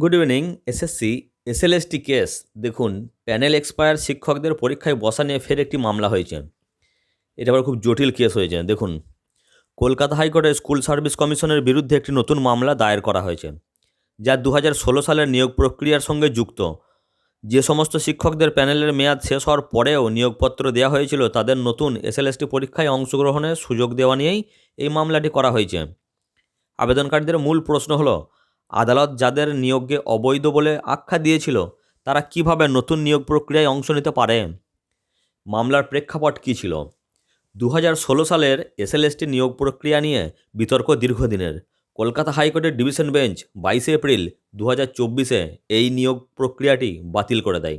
Good evening SSC SLST case দেখুন panel expire শিক্ষকদের পরীক্ষায় বসা নিয়ে ফের একটি মামলা হয়েছে। এটা আবার খুব জটিল কেস হয়েছে। দেখুন, কলকাতা হাইকোর্টে স্কুল সার্ভিস কমিশনের বিরুদ্ধে একটি নতুন মামলা দায়ের করা হয়েছে, যা দু সালের নিয়োগ প্রক্রিয়ার সঙ্গে যুক্ত। যে সমস্ত শিক্ষকদের প্যানেলের মেয়াদ শেষ হওয়ার পরেও নিয়োগপত্র দেওয়া হয়েছিল, তাদের নতুন এসএলএসটি পরীক্ষায় অংশগ্রহণের সুযোগ দেওয়া নিয়েই এই মামলাটি করা হয়েছে। আবেদনকারীদের মূল প্রশ্ন হলো আদালত যাদের নিয়োগকে অবৈধ বলে আখ্যা দিয়েছিল, তারা কীভাবে নতুন নিয়োগ প্রক্রিয়ায় অংশ নিতে পারে? মামলার প্রেক্ষাপট কী ছিল? দু সালের এসএলএসটি নিয়োগ প্রক্রিয়া নিয়ে বিতর্ক দীর্ঘদিনের। কলকাতা হাইকোর্টের ডিভিশন বেঞ্চ বাইশে এপ্রিল দু চব্বিশে এই নিয়োগ প্রক্রিয়াটি বাতিল করে দেয়।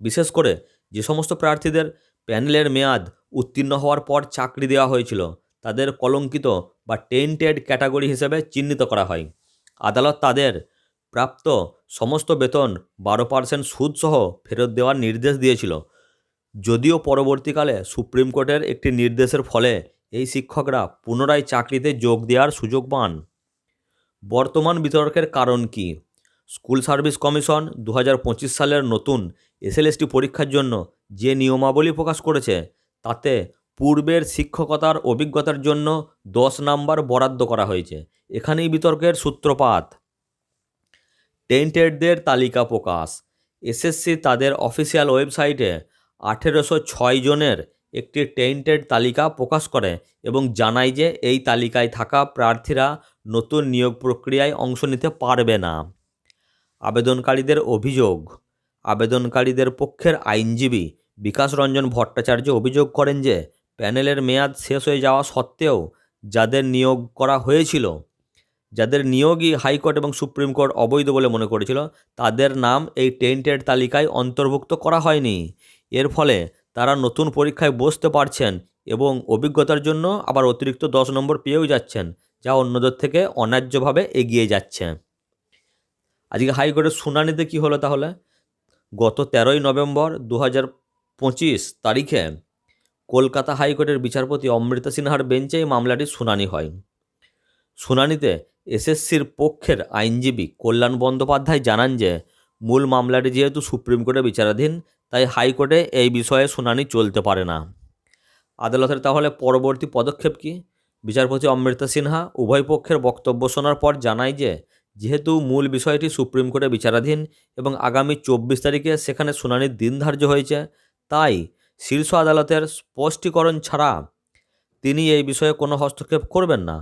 বিশেষ করে যে সমস্ত প্রার্থীদের প্যানেলের মেয়াদ উত্তীর্ণ হওয়ার পর চাকরি দেওয়া হয়েছিল, তাদের কলঙ্কিত বা টেন্টেড ক্যাটাগরি হিসেবে চিহ্নিত করা হয়। আদালত তাদের প্রাপ্ত সমস্ত বেতন বারো পার্সেন্ট সুদসহ ফেরত দেওয়ার নির্দেশ দিয়েছিল। যদিও পরবর্তীকালে সুপ্রিম কোর্টের একটি নির্দেশের ফলে এই শিক্ষকরা পুনরায় চাকরিতে যোগ দেওয়ার সুযোগ পান। বর্তমান বিতর্কের কারণ কি? স্কুল সার্ভিস কমিশন দু হাজার পঁচিশ সালের নতুন এসএলএসটি পরীক্ষার জন্য যে নিয়মাবলী প্রকাশ করেছে, তাতে পূর্বের শিক্ষকতার অভিজ্ঞতার জন্য দশ নাম্বার বরাদ্দ করা হয়েছে। এখানেই বিতর্কের সূত্রপাত। টেন্টেডদের তালিকা প্রকাশ। এসএসসি তাদের অফিসিয়াল ওয়েবসাইটে আঠেরোশো ছয় জনের একটি টেন্টেড তালিকা প্রকাশ করে এবং জানায় যে এই তালিকায় থাকা প্রার্থীরা নতুন নিয়োগ প্রক্রিয়ায় অংশ নিতে পারবে না। আবেদনকারীদের অভিযোগ। আবেদনকারীদের পক্ষের আইনজীবী বিকাশ রঞ্জন ভট্টাচার্য অভিযোগ করেন যে প্যানেলের মেয়াদ শেষ হয়ে যাওয়া সত্ত্বেও যাদের নিয়োগ করা হয়েছিল, যাদের নিয়োগই হাইকোর্ট এবং সুপ্রিম কোর্ট অবৈধ বলে মনে করেছিল, তাদের নাম এই টেন্টেড তালিকায় অন্তর্ভুক্ত করা হয়নি। এর ফলে তারা নতুন পরীক্ষায় বসতে পারছেন এবং অভিজ্ঞতার জন্য আবার অতিরিক্ত দশ নম্বর পেয়েও যাচ্ছেন, যা অন্যদের থেকে অন্যায্যভাবে এগিয়ে যাচ্ছে। আজকে হাইকোর্টের শুনানিতে কী হলো তাহলে? গত তেরোই নভেম্বর দু হাজার পঁচিশ তারিখে কলকাতা হাইকোর্টের বিচারপতি অমৃতা সিনহার বেঞ্চে এই মামলাটির শুনানি হয়। শুনানিতে এসএসসির পক্ষের আইনজীবী কল্যাণ বন্দ্যোপাধ্যায় জানান যে, মূল মামলাটি যেহেতু সুপ্রিম কোর্টে বিচারাধীন, তাই হাইকোর্টে এই বিষয়ে শুনানি চলতে পারে না। আদালতের তাহলে পরবর্তী পদক্ষেপ কি? বিচারপতি অমৃতা সিনহা উভয় পক্ষের বক্তব্য শোনার পর জানায় যে, যেহেতু মূল বিষয়টি সুপ্রিম কোর্টে বিচারাধীন এবং আগামী চব্বিশ তারিখে সেখানে শুনানির দিন ধার্য হয়েছে, তাই শীর্ষ আদালতের স্পষ্টীকরণ ছাড়া তিনি এই বিষয়ে কোনো হস্তক্ষেপ করবেন না।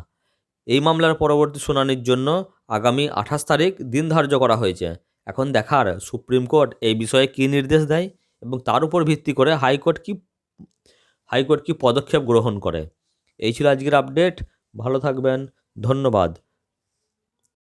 এই মামলার পরবর্তী শুনানির জন্য আগামী আঠাশ তারিখ দিন ধার্য করা হয়েছে। এখন দেখার সুপ্রিম কোর্ট এই বিষয়ে কী নির্দেশ দেয় এবং তার উপর ভিত্তি করে হাইকোর্ট কি হাইকোর্ট কি পদক্ষেপ গ্রহণ করে। এই ছিল আজকের আপডেট। ভালো থাকবেন। ধন্যবাদ।